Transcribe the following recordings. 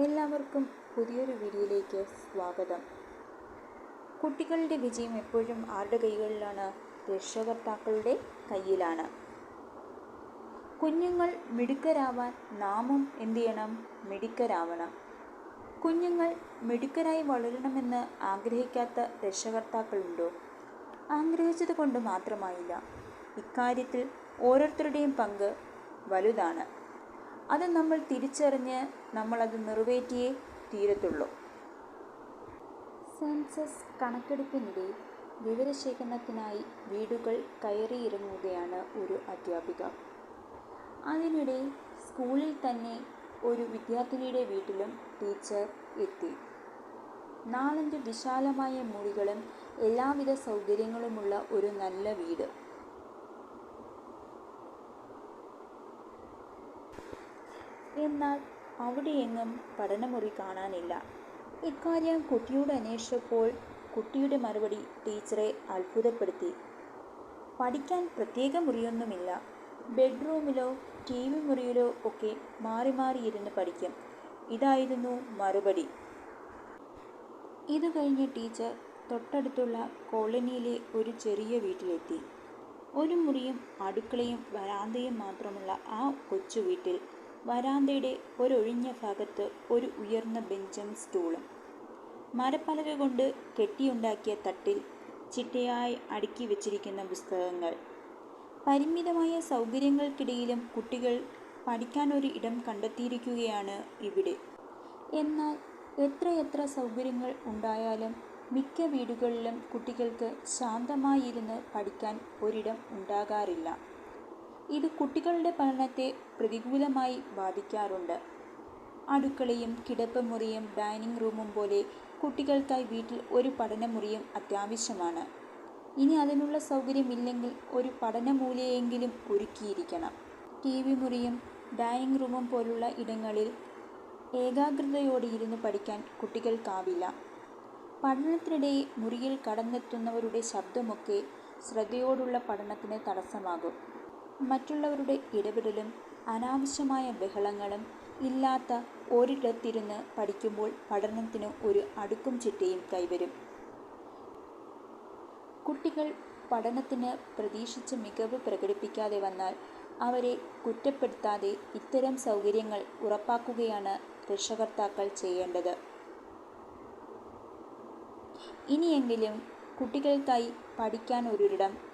എല്ലാവർക്കും പുതിയൊരു വീഡിയോയിലേക്ക് സ്വാഗതം. കുട്ടികളുടെ വിജയം എപ്പോഴും ആരുടെ കൈകളിലാണ്? രക്ഷകർത്താക്കളുടെ കയ്യിലാണ് കുഞ്ഞുങ്ങൾ മിടുക്കരാവാൻ നാമും എന്ത് ചെയ്യണം? മിടുക്കരാവണം. കുഞ്ഞുങ്ങൾ മിടുക്കരായി വളരണമെന്ന് ആഗ്രഹിക്കാത്ത രക്ഷകർത്താക്കളുണ്ടോ? ആഗ്രഹിച്ചത് കൊണ്ട് മാത്രമായില്ല. ഇക്കാര്യത്തിൽ ഓരോരുത്തരുടെയും പങ്ക് വലുതാണ്. അത് നമ്മൾ തിരിച്ചറിഞ്ഞ് നമ്മളത് നിറവേറ്റിയേ തീരത്തുള്ളൂ. സെൻസസ് കണക്കെടുപ്പിനിടെ വിവരശേഖരണത്തിനായി വീടുകൾ കയറിയിറങ്ങുകയാണ് ഒരു അധ്യാപിക. അതിനിടെ സ്കൂളിൽ തന്നെ ഒരു വിദ്യാർത്ഥിനിയുടെ വീട്ടിലും ടീച്ചർ എത്തി. നാലഞ്ച് വിശാലമായ മുറികളും എല്ലാവിധ സൗകര്യങ്ങളുമുള്ള ഒരു നല്ല വീട്. എന്നാൽ അവിടെയെങ്ങും പഠനമുറി കാണാനില്ല. ഇക്കാര്യം കുട്ടിയോട് അന്വേഷിച്ചപ്പോൾ കുട്ടിയുടെ മറുപടി ടീച്ചറെ അത്ഭുതപ്പെടുത്തി. പഠിക്കാൻ പ്രത്യേക മുറിയൊന്നുമില്ല. ബെഡ്റൂമിലോ ടി വി മുറിയിലോ ഒക്കെ മാറി മാറിയിരുന്ന് പഠിക്കും. ഇതായിരുന്നു മറുപടി. ഇത് കഴിഞ്ഞ് ടീച്ചർ തൊട്ടടുത്തുള്ള കോളനിയിലെ ഒരു ചെറിയ വീട്ടിലെത്തി. ഒരു മുറിയും അടുക്കളയും വരാന്തയും മാത്രമുള്ള ആ കൊച്ചു വീട്ടിൽ വരാന്തയുടെ ഒരൊഴിഞ്ഞ ഭാഗത്ത് ഒരു ഉയർന്ന ബെഞ്ചും സ്റ്റൂളും. മരപ്പലക കൊണ്ട് കെട്ടിയുണ്ടാക്കിയ തട്ടിൽ ചിട്ടയായി അടുക്കി വച്ചിരിക്കുന്ന പുസ്തകങ്ങൾ. പരിമിതമായ സൗകര്യങ്ങൾക്കിടയിലും കുട്ടികൾ പഠിക്കാൻ ഒരു ഇടം കണ്ടെത്തിയിരിക്കുകയാണ് ഇവിടെ. എന്നാൽ എത്രയെത്ര സൗകര്യങ്ങൾ ഉണ്ടായാലും മിക്ക വീടുകളിലും കുട്ടികൾക്ക് ശാന്തമായിരുന്ന് പഠിക്കാൻ ഒരിടം ഉണ്ടാകാറില്ല. ഇത് കുട്ടികളുടെ പഠനത്തെ പ്രതികൂലമായി ബാധിക്കാറുണ്ട്. അടുക്കളയും കിടപ്പുമുറിയും ഡൈനിങ് റൂമും പോലെ കുട്ടികൾക്കായി വീട്ടിൽ ഒരു പഠനമുറിയും അത്യാവശ്യമാണ്. ഇനി അതിനുള്ള സൗകര്യമില്ലെങ്കിൽ ഒരു പഠനമൂലയെങ്കിലും ഒരുക്കിയിരിക്കണം. ടി വി മുറിയും ഡൈനിങ് റൂമും പോലുള്ള ഇടങ്ങളിൽ ഏകാഗ്രതയോടെ ഇരുന്ന് പഠിക്കാൻ കുട്ടികൾക്കാവില്ല. പഠനത്തിനിടെ മുറിയിൽ കടന്നെത്തുന്നവരുടെ ശബ്ദമൊക്കെ ശ്രദ്ധയോടുള്ള പഠനത്തിന് തടസ്സമാകും. മറ്റുള്ളവരുടെ ഇടപെടലും അനാവശ്യമായ ബഹളങ്ങളും ഇല്ലാത്ത ഒരിടത്തിരുന്ന് പഠിക്കുമ്പോൾ പഠനത്തിന് ഒരു അടുക്കും ചിട്ടയും കൈവരും. കുട്ടികൾ പഠനത്തിന് പ്രതീക്ഷിച്ച മികവ് പ്രകടിപ്പിക്കാതെ വന്നാൽ അവരെ കുറ്റപ്പെടുത്താതെ ഇത്തരം സൗകര്യങ്ങൾ ഉറപ്പാക്കുകയാണ് രക്ഷകർത്താക്കൾ ചെയ്യേണ്ടത്. ഇനിയെങ്കിലും കുട്ടികൾക്കായി പഠിക്കാൻ ഒരിടം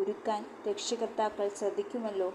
ഒരുക്കാൻ രക്ഷകർത്താക്കൾ ശ്രദ്ധിക്കുമല്ലോ?